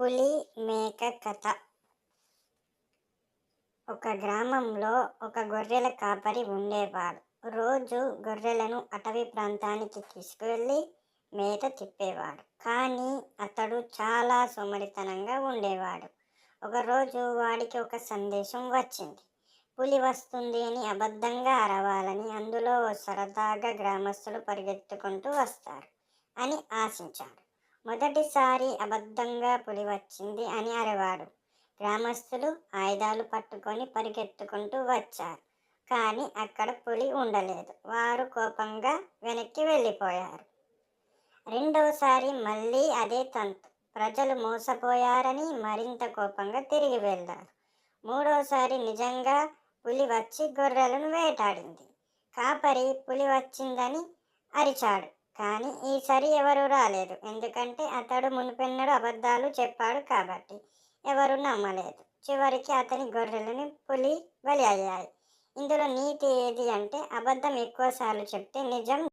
పులి మేక కథ. ఒక గ్రామంలో ఒక గొర్రెల కాపరి ఉండేవాడు. రోజు గొర్రెలను అటవీ ప్రాంతానికి తీసుకువెళ్ళి మేత తిప్పేవాడు. కానీ అతడు చాలా సోమరితనంగా ఉండేవాడు. ఒకరోజు వాడికి ఒక సందేశం వచ్చింది. పులి వస్తుంది అని అబద్ధంగా అరవాలని అందులో ఓ సరదాగా గ్రామస్తులు పరిగెత్తుకుంటూ వస్తారు అని ఆశించాడు. మొదటిసారి అబద్ధంగా పులి వచ్చింది అని అరవాడు. గ్రామస్తులు ఆయుధాలు పట్టుకొని పరిగెత్తుకుంటూ వచ్చారు. కానీ అక్కడ పులి ఉండలేదు. వారు కోపంగా వెనక్కి వెళ్ళిపోయారు. రెండవసారి మళ్ళీ అదే తంతు. ప్రజలు మోసపోయారని మరింత కోపంగా తిరిగి వెళ్ళారు. మూడోసారి నిజంగా పులి వచ్చి గొర్రెలను వేటాడింది. కాపరి పులి వచ్చిందని అరిచాడు. కానీ ఈసారి ఎవరు రాలేదు. ఎందుకంటే అతడు మునుపెన్నడు అబద్ధాలు చెప్పాడు కాబట్టి ఎవరు నమ్మలేదు. చివరికి అతని గొర్రెలని పులి బలి అయ్యాయి. ఇందులో నీతి ఏది అంటే అబద్ధం ఎక్కువసార్లు చెప్తే నిజం